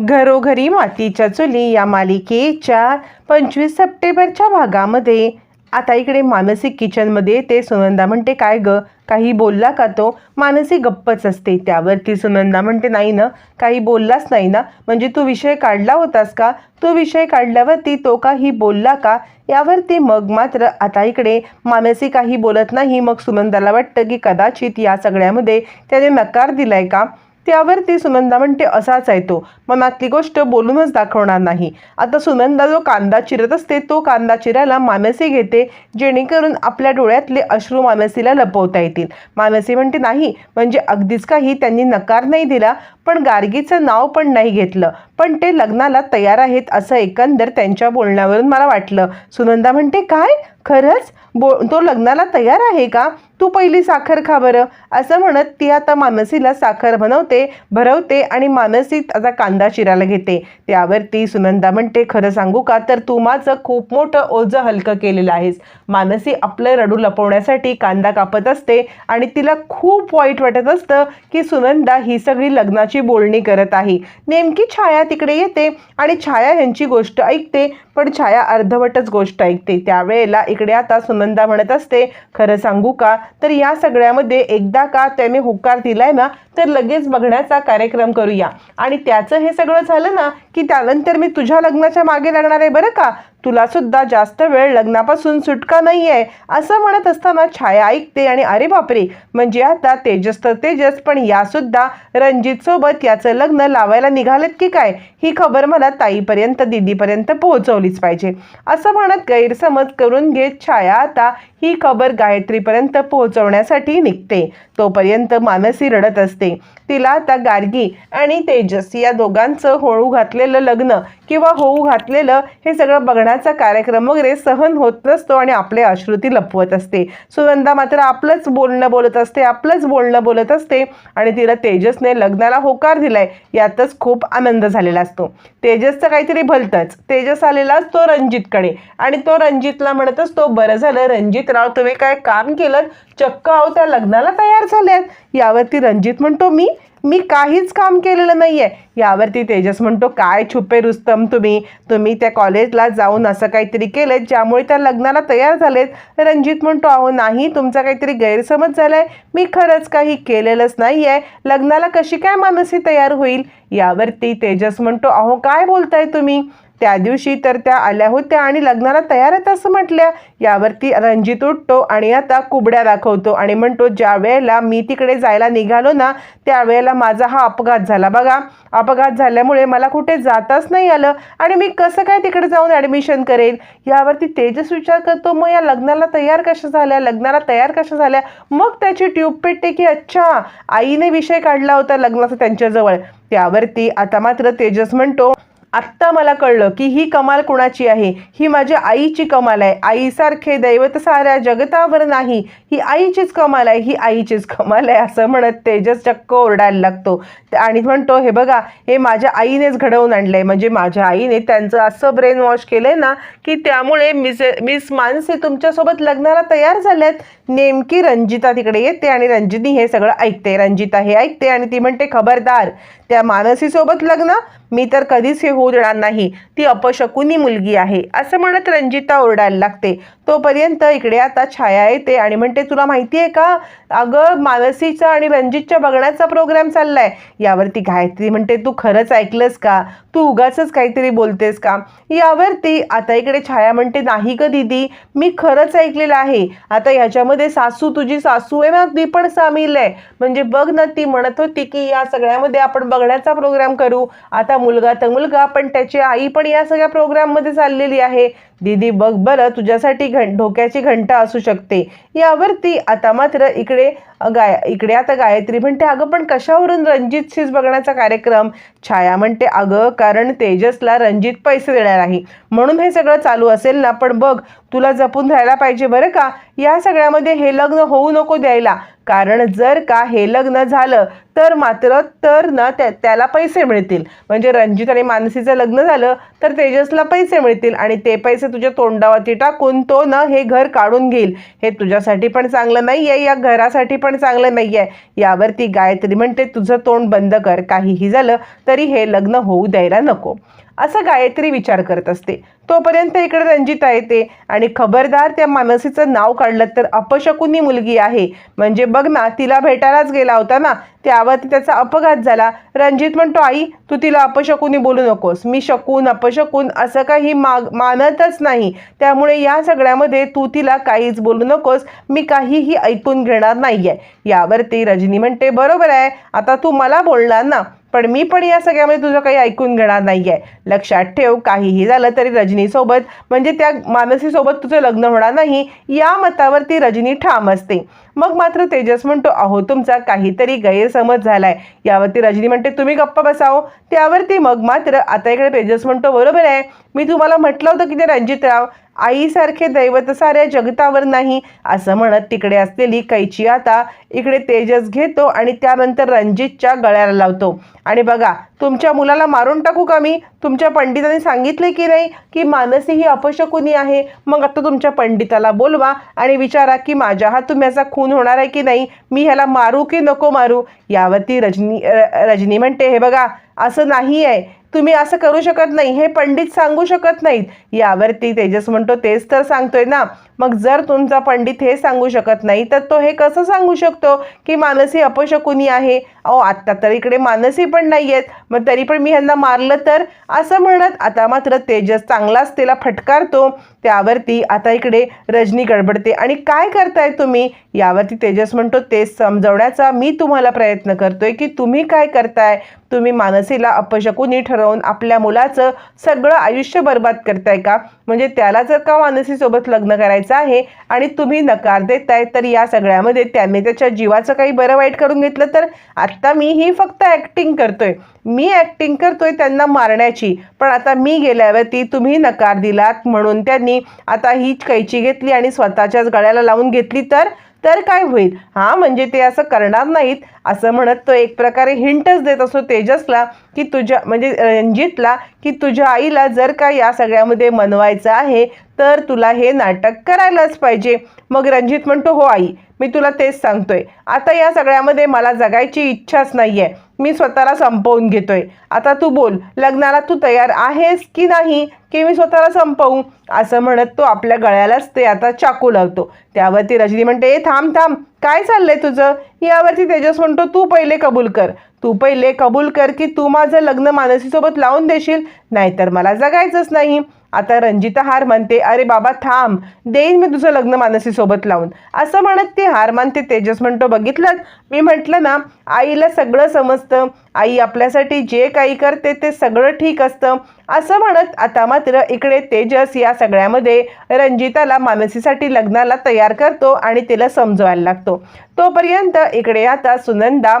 घरोघरी मातीच्या चुली या मालिकेच्या पंचवीस सप्टेंबरच्या भागामध्ये. आता इकडे मानसिक किचनमध्ये ते सुनंदा. म्हणते काय ग? काही बोलला का तो? मानसी गप्पच असते त्यावरती. सुनंदा म्हणते नाही ना काही बोललाच नाही ना. म्हणजे तू विषय काढला होतास का? तो विषय काढल्यावरती तो काही बोलला का? यावरती मग मात्र आता इकडे मानसी काही बोलत नाही. मग सुनंदाला वाटतं की कदाचित या सगळ्यामध्ये त्याने नकार दिलाय का? त्यावरती सुनंदा म्हणते असाच आहे तो. मनातली गोष्ट बोलूनच दाखवणार नाही. आता सुनंदा जो कांदा चिरत असते तो कांदा चिरायला मानसी घेते जेणेकरून आपल्या डोळ्यातले अश्रू मानसीला लपवता येतील. मानसी म्हणते नाही. म्हणजे अगदीच काही त्यांनी नकार नाही दिला पण गार्गीचं नाव पण नाही घेतलं. पण ते लग्नाला तयार आहेत असं एकंदर त्यांच्या बोलण्यावरून मला वाटलं. सुनंदा म्हणते काय? खरंच? बो तो लग्नाला तयार आहे का? तू पहिली साखर खा बरं. असं म्हणत ती आता मानसीला साखर बनवते भरवते आणि मानसी आता कांदा चिरायला घेते. त्यावरती सुनंदा म्हणते खरं सांगू का? तर तू माझं खूप मोठं ओझं हलकं केलेलं आहेस. मानसी आपलं रडू लपवण्यासाठी कांदा कापत असते आणि तिला खूप वाईट वाटत असतं की सुनंदा ही सगळी लग्नाची बोलणी करत आहे. नेमकी छाया तिकडे येते आणि छाया यांची गोष्ट ऐकते पण छाया अर्धवटच गोष्ट ऐकते. त्यावेळेला इकडे आता सुनंदा म्हणत असते खरं सांगू का? तर या सगळ्यामध्ये एकदा का त्याने होकार दिलाय ना तर लगेच बघण्याचा कार्यक्रम करूया. आणि त्याचं हे सगळं झालं ना की त्यानंतर मी तुझ्या लग्नाच्या मागे लागणार आहे बरं का? तुलासुद्धा जास्त वेळ लग्नापासून सुटका नाही आहे असं म्हणत असताना छाया ऐकते आणि अरे बापरे म्हणजे आता तेजस तर तेजस पण यासुद्धा रणजितसोबत याचं लग्न लावायला निघालेत की काय? ही खबर मला ताईपर्यंत दिदीपर्यंत पोहोचवलीच पाहिजे. असं म्हणत गैरसमज करून घेत छाया आता ही खबर गायत्रीपर्यंत पोहोचवण्यासाठी निघते. तोपर्यंत मानसी रडत असते. तिला आता गार्गी आणि तेजस या दोघांचं होळू घातलेलं लग्न किंवा होऊ घातलेलं हे सगळं बघण्याचा कार्यक्रम वगैरे सहन होत नसतो आणि आपले अश्रुती लपवत असते. सुनंदा मात्र आपलंच बोलणं बोलत असते आपलंच बोलणं बोलत असते आणि तिला तेजसने लग्नाला होकार दिलाय यातच खूप आनंद झालेला असतो. तेजसचं काहीतरी भलतंच. तेजस आलेला असतो रणजितकडे आणि तो रणजितला म्हणत असतो बरं झालं रणजितराव तुम्ही काय काम केलं? चक्क आहो त्या लग्नाला तयार झाल्यात. यावरती रणजित म्हणतो मी मी काहीच काम केलेलं नाही आहे यावरती तेजस म्हणतो काय छुपे रुस्तम तुम्ही? तुम्ही त्या कॉलेजला जाऊन असं काहीतरी केलं ज्यामुळे त्या लग्नाला तयार झालेत. रणजित म्हणतो अहो नाही तुमचा काहीतरी गैरसमज झालाय. मी खरंच काही केलेलंच नाही आहे लग्नाला कशी काय मानसी तयार होईल? यावरती तेजस म्हणतो अहो काय बोलताय तुम्ही? त्या दिवशी तर त्या आल्या होत्या आणि लग्नाला तयार आहेत असं म्हटल्या. यावरती रणजित उठतो आणि आता कुबड्या दाखवतो आणि म्हणतो ज्या वेळेला मी तिकडे जायला निघालो ना त्यावेळेला माझा हा अपघात झाला. बघा अपघात झाल्यामुळे मला कुठे जाताच नाही आलं आणि मी कसं काय तिकडे जाऊन ॲडमिशन करेल यावरती तेजस विचार करतो मग या लग्नाला तयार कशा झाल्या? लग्नाला तयार कशा झाल्या? मग त्याची ट्यूब पेटते की अच्छा आईने विषय काढला होता लग्नाचा त्यांच्याजवळ. त्यावरती आता मात्र तेजस म्हणतो आत्ता मला कळलं की ही कमाल कुणाची आहे? ही माझ्या आईची कमाल आहे. आईसारखे दैवत साऱ्या जगतावर नाही. ही आईचीच कमाल आहे. ही आईचीच कमाल आहे असं म्हणत तेजस चक्क ओरडायला लागतो. आणि म्हणतो हे बघा हे माझ्या आईनेच घडवून आणलंय. म्हणजे माझ्या आईने त्यांचं असं ब्रेन वॉश केलंय ना की त्यामुळे मिस मिस मानसी तुमच्यासोबत लग्नाला तयार झाल्यात. नेमकी रंजिता तिकडे येते आणि रंजिनी हे सगळं ऐकते. रंजिता हे ऐकते आणि ती म्हणते खबरदार त्या मानसीसोबत लग्न? मी तर कधीच हे होऊ देणार नाही. ती अपशकुनी मुलगी आहे. असं म्हणत रंजिता ओरडायला लागते. तोपर्यंत इकडे आता छाया येते. आणि म्हणते तुला माहिती आहे का? अगं मानसीचा आणि रणजितच्या बघण्याचा प्रोग्राम चाललाय. यावरती गायत्री म्हणते तू खरंच ऐकलंस का? तू उगाच काहीतरी बोलतेस का? यावरती आता इकडे छाया म्हणते नाही ग दीदी मी खरंच ऐकलेलं आहे. आता ह्याच्यामध्ये सासू तुझी सासू आहे ना ती पण सामील आहे. म्हणजे बघ ना ती म्हणत होती की या सगळ्यामध्ये आपण बघण्याचा प्रोग्राम करू. आता मुलगा तर मुलगा पण त्याची आई पण या सगळ्या प्रोग्राममध्ये चाललेली आहे. दीदी बघ बरं तुझ्यासाठी घं धोक्याची घंटा असू शकते. यावरती आता मात्र इकडे गाय इकडे आता गायत्री म्हणते अगं पण कशावरून रणजितशीच बघण्याचा कार्यक्रम? छाया म्हणते अगं कारण तेजसला रणजित पैसे देणार आहे. म्हणून हे सगळं चालू असेल ना पण बघ तुला जपून राहायला पाहिजे बरं का? या सगळ्यामध्ये हे लग्न होऊ नको द्यायला. कारण जर का हे लग्न झालं तर मात्र तर ना त्या त्याला पैसे मिळतील. म्हणजे रणजित आणि मानसीचं लग्न झालं तर तेजसला पैसे मिळतील आणि ते पैसे तुझ्या तोंडावरती टाकून तो ना हे घर काढून घेईल. हे तुझ्यासाठी पण चांगलं नाही आहे या घरासाठी पण चांगलं नाही आहे यावरती गायत्री म्हणते तुझं तोंड बंद कर. काहीही झालं तरी हे लग्न होऊ द्यायला नको. असं गायत्री विचार करत असते. तोपर्यंत इकडे रंजिता येते आणि खबरदार त्या मानसीचं नाव काढलं तर अपशकुनी मुलगी आहे. म्हणजे बघ ना तिला भेटायलाच गेला होता ना त्यावरती त्याचा अपघात झाला. रणजित म्हणतो आई तू तिला अपशकुनी बोलू नकोस. मी शकून अपशकून असं काही माग मानतच नाही. त्यामुळे या सगळ्यामध्ये तू तिला काहीच बोलू नकोस. मी काहीही ऐकून घेणार नाही आहे यावर यावरती रजनी म्हणते बरोबर आहे. आता तू मला बोलणार ना. पण मी पण या सगळ्यामध्ये तुझं काही ऐकून घेणार नाही आहे लक्षात ठेव काहीही झालं तरी रजनीसोबत म्हणजे त्या मानसीसोबत तुझं लग्न होणार नाही या मतावरती रजनी ठाम असते. मग मात्र तेजस म्हणतो अहो तुमचा काहीतरी गैरसमज झालाय. यावरती रजनी म्हणते तुम्ही गप्प बसाव त्यावरती मग मात्र आता इकडे तेजस म्हणतो बरोबर आहे. मी तुम्हाला म्हटलं होतं की ते रणजितराव. आईसारखे दैवत साऱ्या जगतावर नाही असं म्हणत तिकडे असलेली कैची आता इकडे तेजस घेतो आणि त्यानंतर रणजितच्या गळ्याला लावतो. आणि बघा तुमच्या मुलाला मारून टाकू का मी? तुमच्या पंडितांनी सांगितले की नाही की मानसी ही अपशकुनी आहे? मग आता तुमच्या पंडिताला बोलवा आणि विचारा की माझ्या हातून याचा खून होणार आहे की नाही? मी ह्याला मारू की नको मारू? यावरती रजनी रजनी म्हणते हे बघा असं नाही आहे तुम्ही असं करू शकत नाही हे पंडित सांगू शकत नाहीत. यावरती तेजस म्हणतो तेच तर सांगतोय ना. मग जर तुमचा पंडित हे सांगू शकत नाही तर तो हे कसं सांगू शकतो की मानसी अपशकुनी आहे? अहो आत्ता तर इकडे मानसी पण नाही आहेत मग तरी पण मी ह्यांना मारलं तर? असं म्हणत आता मात्र तेजस चांगलाच त्याला फटकारतो. त्यावरती आता इकडे रजनी गडबडते. आणि काय करताय तुम्ही? यावरती तेजस म्हणतो तेच समजवण्याचा मी तुम्हाला प्रयत्न करतोय की तुम्ही काय करताय? तुम्ही मानसीला अपशकुनी ठरवून आपल्या मुलाचं सगळं आयुष्य बर्बाद करताय का? म्हणजे त्याला जर का मानसीसोबत लग्न करायचं आहे आणि तुम्ही नकार देताय तर या सगळ्यामध्ये त्याने त्याच्या जीवाचं काही बरं वाईट करून घेतलं तर? आत्ता मी ही फक्त ॲक्टिंग करतोय. मी ॲक्टिंग करतोय त्यांना मारण्याची. पण आता मी गेल्यावरती तुम्ही नकार दिलात म्हणून त्यांनी आता ही कैची घेतली आणि स्वतःच्याच गळ्याला लावून घेतली तर? तर काय होईल? हां म्हणजे ते असं करणार नाहीत. असं म्हणत तो एक प्रकारे हिंटच देत असतो तेजसला की तुझ्या म्हणजे रणजितला की तुझ्या आईला जर का या सगळ्यामध्ये मनवायचं आहे तर तुला हे नाटक करायलाच पाहिजे. मग रणजित म्हणतो हो आई मी तुला तेच सांगतोय. आता या सगळ्यामध्ये मला जगायची इच्छाच नाही आहे मी स्वतःला संपवून घेतोय. आता तू बोल लग्नाला तू तयार आहेस की नाही? की मी स्वतःला संपवू? असं म्हणत तो आपल्या गळ्यालाच ते आता चाकू लावतो. त्यावरती रजनी म्हणते ए थांब थांब. काय चाललंय तुझं? यावरती तेजस म्हणतो तू पहिले कबूल कर. तू पहिले कबूल कर की तू माझं लग्न मानसीसोबत लावून देशील. नाहीतर मला जगायचंच नाही. आता रंजिता हार म्हणते अरे बाबा थांब देईन मी तुझं लग्न मानसीसोबत लावून. असं म्हणत ते हार मानते तेजस म्हणतो बघितलं? मी म्हटलं ना आईला सगळं समजतं. आई आपल्यासाठी जे काही करते ते सगळं ठीक असतं. असं म्हणत आता मात्र इकडे तेजस या सगळ्यामध्ये रंजिताला मानसीसाठी लग्नाला तयार करतो आणि तिला समजवायला लागतो. तोपर्यंत इकडे आता सुनंदा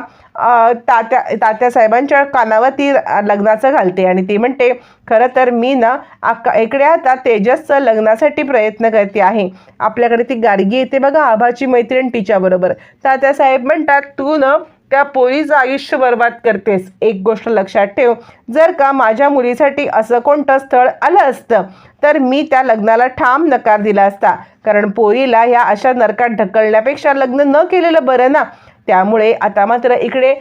तात्या तात्यासाहेबांच्या कानावरती लग्नाचं घालते आणि ती म्हणते खरं तर मी ना आका इकडे आता तेजसचं लग्नासाठी प्रयत्न करते आहे. आपल्याकडे ती गाडगी येते बघा आभाची मैत्रीण तिच्याबरोबर तात्यासाहेब म्हणतात तू ना त्या पोरीचं आयुष्य बर्बाद करतेस. एक गोष्ट लक्षात ठेव जर का माझ्या मुलीसाठी असं कोणतं स्थळ आलं असतं तर मी त्या लग्नाला ठाम नकार दिला असता. कारण पोरीला ह्या अशा नरकात ढकलण्यापेक्षा लग्न न केलेलं बरं ना. त्यामुळे आता मात्र इकडे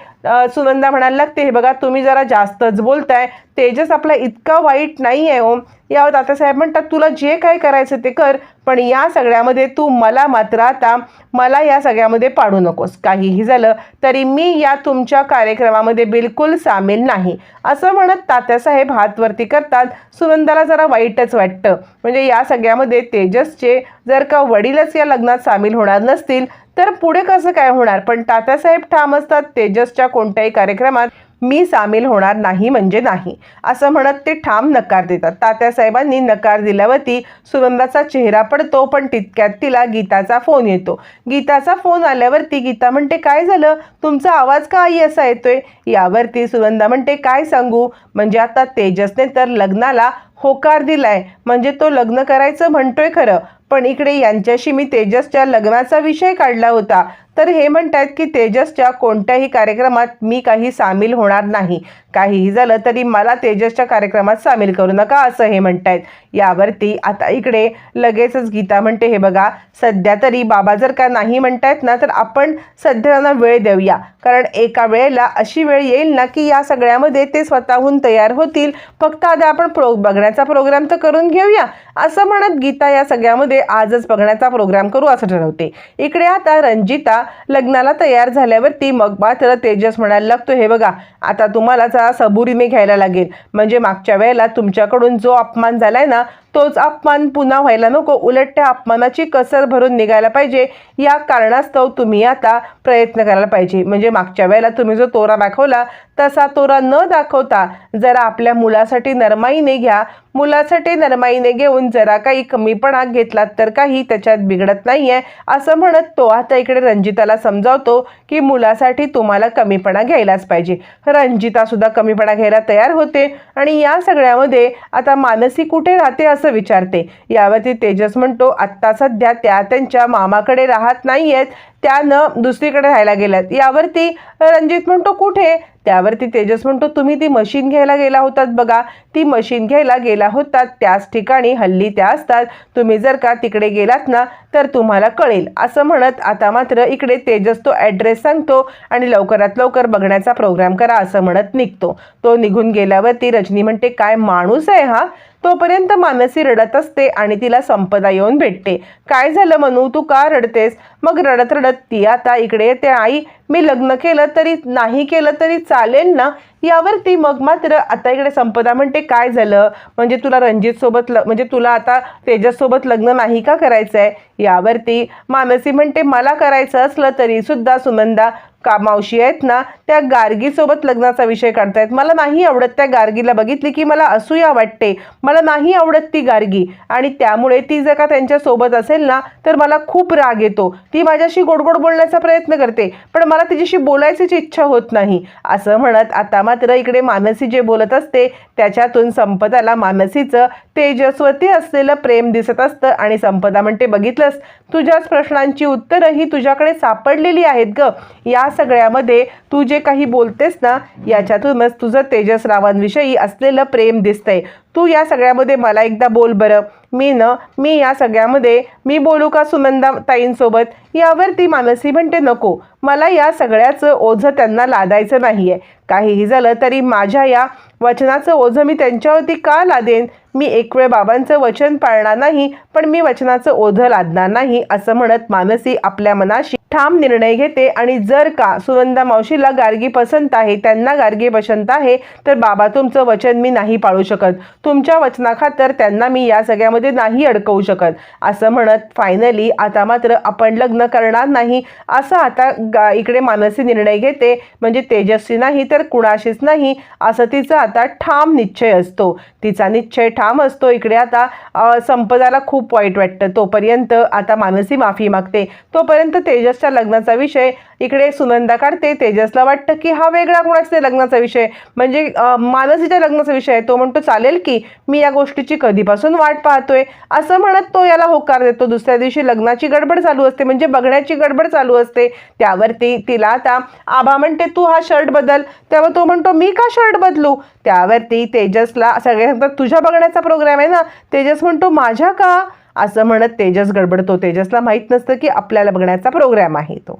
सुनंदा म्हणायला लागते हे बघा तुम्ही जरा जास्तच बोलताय. तेजस आपला इतका वाईट नाही आहे ओम यावर तात्यासाहेब म्हणतात तुला जे काय करायचं ते कर पण या सगळ्यामध्ये तू मला मात्र आता मला या सगळ्यामध्ये पाडू नकोस. काहीही झालं तरी मी या तुमच्या कार्यक्रमामध्ये बिलकुल सामील नाही. असं म्हणत तात्यासाहेब हातवरती करतात. सुनंदाला जरा वाईटच वाटतं. म्हणजे या सगळ्यामध्ये तेजसचे जर का वडीलच या लग्नात सामील होणार नसतील तर पुढे कसं काय होणार? पण तात्यासाहेब ठाम असतात तेजसच्या कोणत्याही कार्यक्रमात मी सामील होणार नाही म्हणजे नाही. असं म्हणत ते ठाम नकार देतात. तात्यासाहेबांनी नकार दिल्यावरती सुनंदाचा चेहरा पडतो पण तितक्यात तिला गीताचा फोन येतो. गीताचा फोन आल्यावरती गीता म्हणते काय झालं? तुमचा आवाज का आई असा येतोय? यावरती सुनंदा म्हणते काय सांगू? म्हणजे आता तेजसने तर लग्नाला होकार दिलाय. म्हणजे तो लग्न करायचं म्हणतोय खरं. पण इकडे यांच्याशी मी तेजसच्या लग्नाचा विषय काढला होता. तर हे म्हणतायत की तेजसच्या कोणत्याही कार्यक्रमात मी काही सामील होणार नाही. काहीही झालं तरी मला तेजसच्या कार्यक्रमात सामील करू नका असं हे म्हणतायत. यावरती आता इकडे लगेचच गीता म्हणते हे बघा सध्या तरी बाबा जर का नाही म्हणतायत ना तर आपण सध्या त्यांना वेळ देऊया. कारण एका वेळेला अशी वेळ येईल ना की या सगळ्यामध्ये ते स्वतःहून तयार होतील. फक्त आधी आपण प्रो बघण्याचा प्रोग्राम तर करून घेऊया. असं म्हणत गीता या सगळ्यामध्ये आजच बघण्याचा प्रोग्राम करू असं ठरवते. इकडे आता रंजिता लग्नाला तयार झाल्यावरती मग मात्र तेजस म्हणायला लागतो हे बघा आता तुम्हाला जरा सबुरीने घ्यायला लागेल. म्हणजे मागच्या वेळेला तुमच्याकडून जो अपमान झालाय ना तोच अपमान पुन्हा व्हायला नको. उलट त्या अपमानाची कसर भरून निघायला पाहिजे. या कारणास्तव तुम्ही आता प्रयत्न करायला पाहिजे. म्हणजे मागच्या वेळेला तुम्ही जो तोरा दाखवला तसा तोरा न दाखवता जरा आपल्या मुलासाठी नरमाईने घ्या. मुलासाठी नरमाईने घेऊन जरा काही कमीपणा घेतलात तर काही त्याच्यात बिघडत नाहीये असं म्हणत तो आता इकडे रंजिताला समजावतो की मुलासाठी तुम्हाला कमीपणा घ्यायलाच पाहिजे. रंजिता सुद्धा कमीपणा घ्यायला तयार होते आणि या सगळ्यामध्ये आता मानसी कुठे राहते असं विचारते. यावरती तेजस म्हणतो आत्ता सध्या त्या त्यांच्या मामाकडे राहत नाही आहेत त्यानं दुसरीकडे राहायला गेल्यात. यावरती रणजित म्हणतो कुठे? त्यावरती तेजस म्हणतो तुम्ही ती मशीन घ्यायला गेला होतात बघा. ती मशीन घ्यायला गेला होतात त्याच ठिकाणी हल्ली त्या असतात. तुम्ही जर का तिकडे गेलात ना तर तुम्हाला कळेल. असं म्हणत आता मात्र इकडे तेजस तो ॲड्रेस सांगतो आणि लवकरात लवकर बघण्याचा प्रोग्राम करा असं म्हणत निघतो. तो निघून गेल्यावरती रजनी म्हणते काय माणूस आहे हा? तोपर्यंत मानसी रडत असते आणि तिला संपदा येऊन भेटते. काय झालं म्हणू तू का रडतेस? मग रडत रडत ती आता इकडे येते आई. मी लग्न केलं तरी नाही केलं तरी चालेल ना? यावरती मग मात्र आता इकडे संपदा म्हणते काय झालं? म्हणजे तुला रणजितसोबत ल म्हणजे तुला आता तेजससोबत लग्न नाही का करायचं आहे यावरती मानसी म्हणते मला करायचं असलं तरी सुद्धा सुनंदा का मावशी आहेत ना त्या गार्गीसोबत लग्नाचा विषय काढतायत. मला नाही आवडत त्या गार्गीला बघितली की मला असूया वाटते. मला नाही आवडत ती गार्गी. आणि त्यामुळे ती जर का त्यांच्यासोबत असेल ना तर मला खूप राग येतो. ती माझ्याशी गोडगोड बोलण्याचा प्रयत्न करते पण मला तिच्याशी बोलायचीच इच्छा होत नाही. असं म्हणत आता मात्र इकडे मानसी जे बोलत असते त्याच्यातून संपदाला मानसीचं तेजस्वती असलेलं प्रेम दिसत असतं. आणि संपदा म्हणते बघितलंस? तुझ्याच प्रश्नांची उत्तरं ही तुझ्याकडे सापडलेली आहेत ग. या सगळ्यामध्ये तू जे काही बोलतेस ना याच्यातूनच तुझं तेजस रावांविषयी असलेलं प्रेम दिसतंय. तू या सगळ्यामध्ये मला एकदा बोल बरं. मी न मी या सगळ्यामध्ये मी बोलू का सुनंदा ताईंसोबत? यावर ती मानसी म्हणते नको. मला या सगळ्याचं ओझं त्यांना लादायचं नाही आहे काहीही झालं तरी माझ्या या वचनाचं ओझं मी त्यांच्यावरती का लादेन? मी एक वेळ बाबांचं वचन पाळणार नाही पण मी वचनाचं ओझं लादणार नाही असं म्हणत मानसी आपल्या मनाशी ठाम निर्णय घेते. आणि जर का सुनंदा मावशीला गार्गी पसंत आहे त्यांना गार्गी पसंत आहे तर बाबा तुमचं वचन मी नाही पाळू शकत. तुमच्या वचनाखातर त्यांना मी या सगळ्यामध्ये नाही अडकवू शकत असं म्हणत फायनली आता मात्र आपण लग्न करणार नाही असं आता गा इकडे मानसी निर्णय घेते. म्हणजे तेजस्वी नाही तर कुणाशीच नाही असं तिचं आता ठाम निश्चय असतो. तिचा निश्चय ठाम काम असतो इकडे. आता संपदाला खूप वाईट वाटतं. तोपर्यंत आता मानसी माफी मागते. तोपर्यंत तेजसच्या लग्नाचा विषय इकडे सुनंदा काढते. तेजसला वाटतं की हा वेगळा कोणाचा लग्नाचा विषय? म्हणजे मानसीच्या लग्नाचा विषय आहे. तो म्हणतो चालेल की मी या गोष्टीची कधीपासून वाट पाहतोय. असं म्हणत तो याला होकार देतो. दुसऱ्या दिवशी लग्नाची गडबड चालू असते. म्हणजे बघण्याची गडबड चालू असते. त्यावरती तिला आता आबा म्हणते तू हा शर्ट बदल. तेव्हा तो म्हणतो मी का शर्ट बदलू? त्यावरती तेजसला सगळे सांगतात तुझ्या बघण्याचा प्रोग्राम आहे ना तेजस म्हणतो माझ्या का? असं म्हणत तेजस गडबडतो. तेजसला माहीत नसतं की आपल्याला बघण्याचा प्रोग्राम आहे तो.